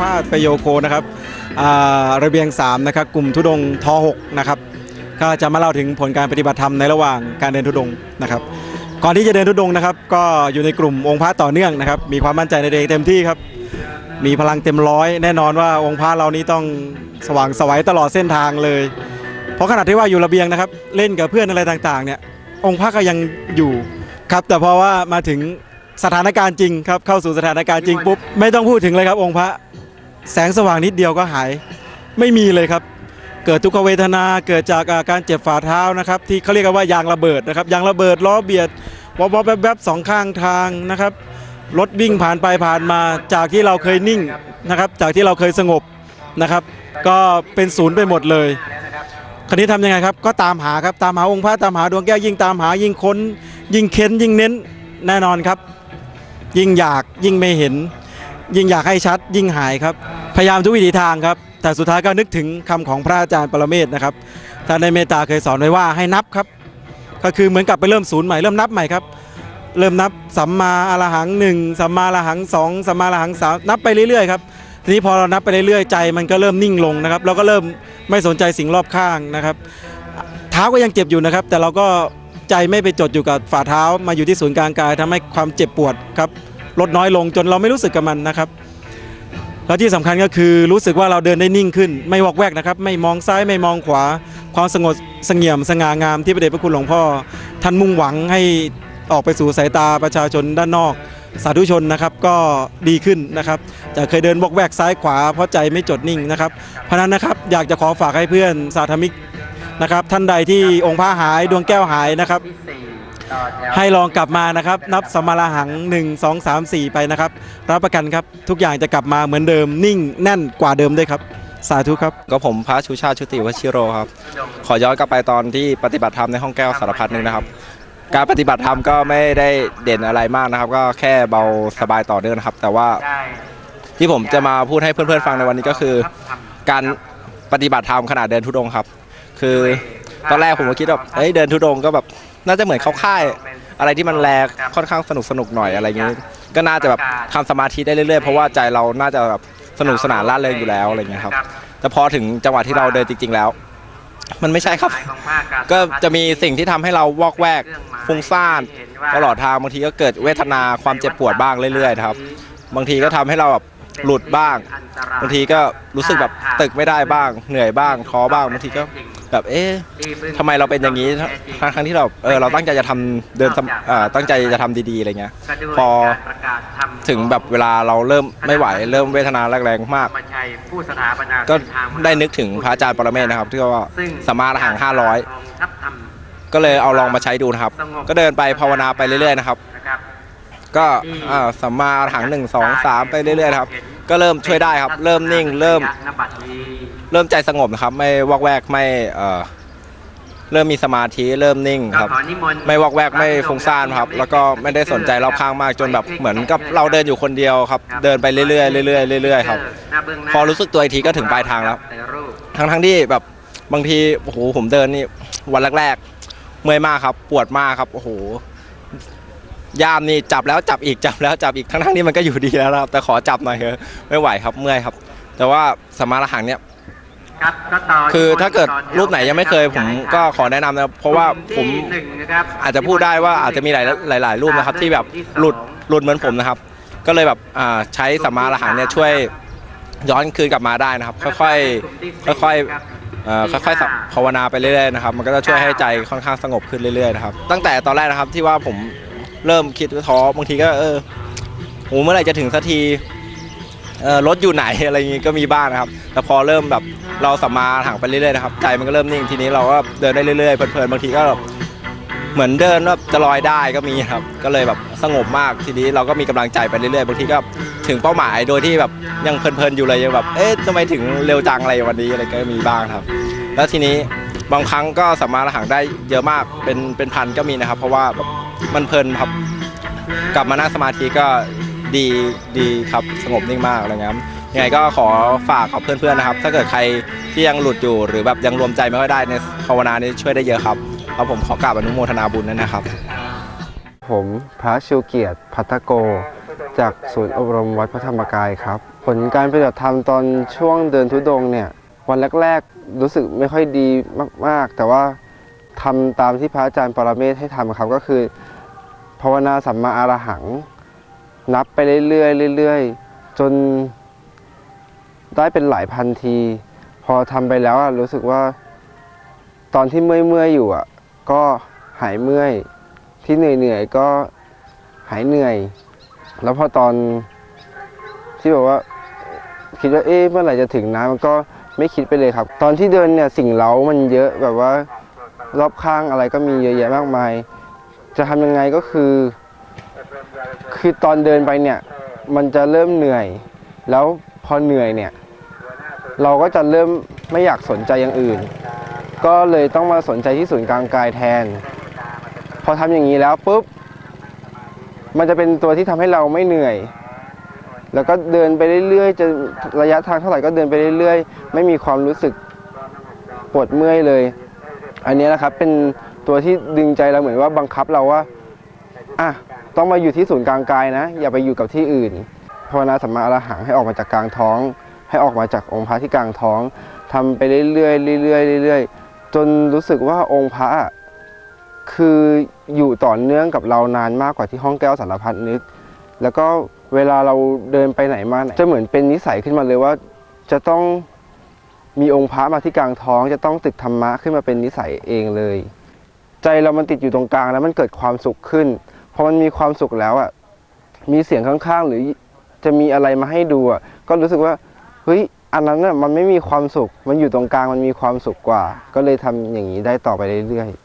พาสประโยโคนะครับระเบียง3นะครับกลุ่มทุดงท6นะครับก็จะมาเล่าถึงผลการปฏิบัติธรรมในระหว่างการเดินทุดงนะครับก่อนที่จะเดินทุดงนะครับ ก็อยู่ในกลุ่มองค์พระต่อเนื่องนะครับ มีความมั่นใจในตัวเองเต็มที่ครับ มีพลังเต็มร้อยแน่นอนว่าองค์พระเรานี้ต้องสว่างไสวัยตลอดเส้นทางเลย เพราะขนาดที่ว่าอยู่ระเบียงนะครับ เล่นกับเพื่อนอะไรต่างๆเนี่ยองค์พระก็ยังอยู่ครับแต่เพราะว่ามาถึง สถานการณ์จริงครับเข้าสู่สถานการณ์จริงปุ๊บไม่ต้องพูดถึงเลยครับองค์พระ แสงสว่างนิดเดียวก็หาย ไม่มีเลยครับ เกิดทุกขเวทนาเกิดจากอาการเจ็บฝ่าเท้านะครับ ที่เขาเรียกกันว่ายางระเบิดนะครับยางระเบิดล้อเบียดวอบๆแวบๆสองข้างทางนะครับรถวิ่งผ่านไปผ่านมาจากที่เราเคยนิ่งนะครับ จากที่เราเคยสงบนะครับ ก็เป็นศูนย์ไปหมดเลยคราวนี้ทำยังไงครับ ก็ตามหาครับ ตามหาองค์พระตามหาดวงแก้วยิ่งตามหายิ่งค้น ยิ่งเค้นยิ่งเน้นแน่นอนครับ ยิ่งอยากยิ่งไม่เห็น ยิ่งอยากให้ชัด ยิ่งหายครับ พยายามทุกวิถีทางครับ แต่สุดท้ายก็นึกถึงคำของพระอาจารย์ปรเมศนะครับท่านในเมตตาเคยสอนไว้ว่าให้นับครับ ก็คือเหมือนกับไปเริ่มศูนย์ใหม่เริ่มนับใหม่ครับเริ่มนับสัมมาอรหังหนึ่งสัมมาอรหังสองสัมมาอรหังสามนับไปเรื่อยๆครับทีนี้พอเรานับไปเรื่อยๆใจ มันก็เริ่มนิ่งลงนะครับ เราก็เริ่มไม่สนใจสิ่งรอบข้างนะครับ เท้าก็ยังเจ็บอยู่นะครับ แต่เราก็ ใจไม่ไปจดอยู่กับฝ่าเท้า มาอยู่ที่ศูนย์กลางกายทำให้ความเจ็บปวดครับลดน้อยลงจนเราไม่รู้สึกกับมันนะครับแล้วที่สำคัญก็คือรู้สึกว่าเราเดินได้นิ่งขึ้น ไม่วอกแวกนะครับ ไม่มองซ้ายไม่มองขวา ความสงบสงี่ยมสง่างามที่พระเดชพระคุณหลวงพ่อ ท่านมุ่งหวังให้ออกไปสู่สายตาประชาชนด้านนอก สาธุชนนะครับก็ดีขึ้นนะครับจากเคยเดินวอกแวกซ้ายขวาเพราะใจไม่จดนิ่งนะครับเพราะนั้นนะครับอยากจะขอฝากให้เพื่อนสาธมิก นะครับท่านใดที่องค์พระหายดวงแก้วหายนะครับ ให้ลองกลับมานะครับ นับสมมาราหัง 1 2 3 4 ไปนะครับ รับประกันครับทุกอย่างจะกลับมาเหมือนเดิมนิ่งแน่นกว่าเดิมด้วยครับ สาธุครับ ก็ผมพระชูชาติชุติวชิโรครับ ขอย้อนกลับไปตอนที่ปฏิบัติธรรมในห้องแก้วสารพัดหนึ่งนะครับ การปฏิบัติธรรมก็ไม่ได้เด่นอะไรมากนะครับ ก็แค่เบาสบายต่อเนื่องนะครับ แต่ว่าที่ผมจะมาพูดให้เพื่อนๆฟังในวันนี้ก็คือ การปฏิบัติธรรมขณะเดินทุดงครับ คือตอนแรกผมก็คิดว่าเอ้ยเดินทุดงค์ก็แบบน่าจะเหมือนเข้าค่าย อะไรที่มันแลค่อนข้างสนุกสนุกๆหน่อยอะไรอย่างนี้ก็น่าจะแบบทำสมาธิได้เรื่อยๆเพราะว่าใจเราน่าจะแบบสนุกสนานร่าเริงอยู่แล้วอะไรอย่างเงี้ยครับแต่พอถึงจังหวะที่เราเดินจริง ๆแล้ว มันไม่ใช่ครับ ก็จะมีสิ่งที่ทำให้เราวอกแวกฟุ้งซ่านตลอดทางบางทีก็เกิดเวทนาความเจ็บปวดบ้างเรื่อยๆนะครับ บางทีก็ทำให้เราแบบหลุดบ้าง บางทีก็รู้สึกแบบตึกไม่ได้บ้าง เหนื่อยบ้างท้อบ้างบางทีก็ แบบเอ๊ะทำไมเราเป็นอย่างนี้ทั้งทั้งที่เราเออเราตั้งใจจะทำเดินสมเอ่อตั้งใจจะทำดีๆอะไรเงี้ยพอถึงแบบเวลาเราเริ่มไม่ไหว เริ่มเวทนาแรงๆมาก ก็ได้นึกถึงพระอาจารย์ปรเมศนะครับที่ว่าสมมาระหัง500 ก็เลยเอาลองมาใช้ดูนะครับ ก็เดินไปภาวนาไปเรื่อยๆนะครับ ก็อ่าสัมมาอรหังหนึ่งสองสามไปเรื่อยๆนะครับ ก็เริ่มช่วยได้ครับ เริ่มนิ่ง เริ่ม เริ่มใจสงบนะครับ ไม่วอกแวกไม่เอ่อเริ่มมีสมาธิเริ่มนิ่งครับ ไม่วอกแวกไม่ฟุ้งซ่านครับ แล้วก็ไม่ได้สนใจรอบข้างมากจนแบบเหมือนกับเราเดินอยู่คนเดียวครับ เดินไปเรื่อยๆเรื่อยๆเรื่อยๆครับ พอรู้สึกตัวอีกทีก็ถึงปลายทางแล้ว ทั้งทั้งๆที่แบบบางทีโอ้โหผมเดินนี่วันแรกๆเมื่อยมากครับ ปวดมากครับโอ้โหย่ามนี่จับแล้วจับอีกจับแล้วจับอีกทั้งทั้งๆที่มันก็อยู่ดีแล้วนะครับ แต่ขอจับหน่อยเถอะไม่ไหวครับเมื่อยครับ แต่ว่าสมมาระหังเนี่ย คือถ้าเกิดรูปไหนยังไม่เคยผมก็ขอแนะนำนะครับเพราะว่าผมอาจจะพูดได้ว่าอาจจะมีหลายหลายๆรูปนะครับ ที่แบบหลุดหลุดเหมือนผมนะครับ ก็เลยแบบอ่าใช้สมมาระหังเนี่ยช่วยย้อนคืนกลับมาได้นะครับ ค่อยๆค่อยๆเอ่อค่อยๆสับภาวนาไปเรื่อยๆนะครับมันก็จะช่วยให้ใจค่อนข้างสงบขึ้นเรื่อยๆนะครับตั้งแต่ตอนแรกนะครับที่ว่าผมเริ่มคิดว่าท้อบางทีก็เออโหเมื่อไหร่จะถึงสักทีเออ รถอยู่ไหนอะไรอย่างงี้ก็มีบ้างนะครับ แต่พอเริ่มแบบเราสัมมาถังไปเรื่อยๆนะครับใจมันก็เริ่มนิ่งทีนี้เราก็เดินได้เรื่อยๆเพลินๆบางทีก็แบบเหมือนเดินแบบจะลอยได้ก็มีครับ ก็เลยแบบสงบมากทีนี้เราก็มีกำลังใจไปเรื่อยๆบางทีก็ถึงเป้าหมายโดยที่แบบยังเพลินๆอยู่เลยยังแบบเอ๊ะทำไมถึงเร็วจังอะไรวันนี้อะไรก็มีบ้างครับ แล้วทีนี้บางครั้งก็สามารถหังได้เยอะมากเป็นเป็นพันก็มีนะครับ เพราะว่าแบบมันเพลินครับกลับมานั่งสมาธิก็ ดีดีครับสงบนิ่งมากอะไรเงี้ยครับยังไงก็ขอฝากกับเพื่อนๆนะครับ ถ้าเกิดใครที่ยังหลุดอยู่หรือแบบยังรวมใจไม่ค่อยได้ในภาวนานี้ช่วยได้เยอะครับครับผมขอกราบอนุโมทนาบุญด้วยนะครับ ผมพระชูเกียรติพัทโก จากศูนย์อบรมวัดพระธรรมกายครับ ผลการปฏิบัติธรรมตอนช่วงเดินทุดงค์เนี่ยวันแรกๆรู้สึกไม่ค่อยดีมากๆ แต่ว่าทำตามที่พระอาจารย์ปรเมศให้ทำครับก็คือ ภาวนาสัมมาอารหัง นับไปเรื่อยๆเรื่อยๆ จนได้เป็นหลายพันที พอทำไปแล้วรู้สึกว่า ตอนที่เมื่อยๆอยู่อะ ก็หายเมื่อย ที่เหนื่อยๆก็หายเหนื่อย แล้วพอตอนที่แบบว่าคิดว่าเอ๊ะเมื่อไหร่จะถึงนะมันก็ไม่คิดไปเลยครับ ตอนที่เดินเนี่ยสิ่งเล้ามันเยอะแบบว่ารอบข้างอะไรก็มีเยอะแยะมากมาย จะทำยังไงก็คือ คือตอนเดินไปเนี่ย มันจะเริ่มเหนื่อย แล้วพอเหนื่อยเนี่ย เราก็จะเริ่มไม่อยากสนใจอย่างอื่น ก็เลยต้องมาสนใจที่ศูนย์กลางกายแทน พอทำอย่างนี้แล้วปุ๊บ มันจะเป็นตัวที่ทำให้เราไม่เหนื่อย แล้วก็เดินไปเรื่อยๆ จะระยะทางเท่าไหร่ก็เดินไปเรื่อยๆ ไม่มีความรู้สึกปวดเมื่อยเลย อันนี้นะครับเป็นตัวที่ดึงใจเราเหมือนว่าบังคับเราว่า อะ ต้องมาอยู่ที่ศูนย์กลางกายนะ อย่าไปอยู่กับที่อื่นภาวนาสัมมาอรหังให้ออกมาจากกลางท้อง ให้ออกมาจากองค์พระที่กลางท้องทำไปเรื่อยๆเรื่อยๆเรื่อยๆจนรู้สึกว่าองค์พระอะคืออยู่ต่อเนื่องกับเรานานมากกว่าที่ห้องแก้วสารพัดนึก แล้วก็เวลาเราเดินไปไหนมาไหนจะเหมือนเป็นนิสัยขึ้นมาเลยว่าจะต้องมีองค์พระมาที่กลางท้อง จะต้องตึกธรรมะขึ้นมาเป็นนิสัยเองเลย ใจเรามันติดอยู่ตรงกลางแล้วมันเกิดความสุขขึ้น พอมันมีความสุขแล้วอะมีเสียงข้างๆ หรือจะมีอะไรมาให้ดูอะก็รู้สึกว่าเฮ้ยอันนั้นน่ะมันไม่มีความสุข มันอยู่ตรงกลางมันมีความสุขกว่า ก็เลยทำอย่างนี้ได้ต่อไปเรื่อยๆ